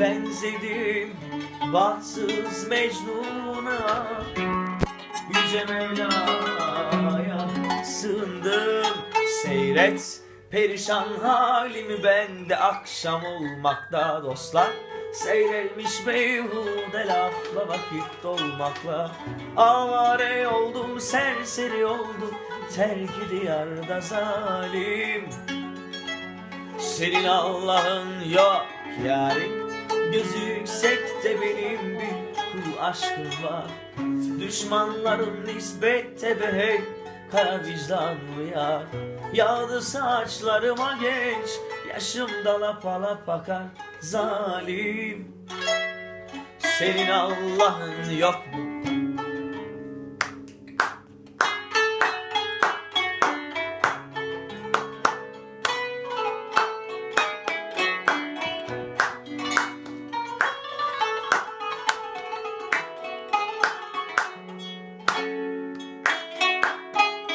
benzedim Bahtsız Mecnun'a. Yüce Mevla'ya sığındım. Seyret perişan halimi ben de akşam olmakta dostlar. Seyrelmiş beyhude lafla vakit dolmakla. Avare oldum serseri oldum Terk diyarda zalim. Senin Allah'ın yok yarim Gözü yüksekte benim bir kul aşkım var. Düşmanlarım nispette be hey Kara vicdanlı yar Yağdı saçlarıma genç Yaşımda lapa lapa akar. Zalim Senin Allah'ın yok mu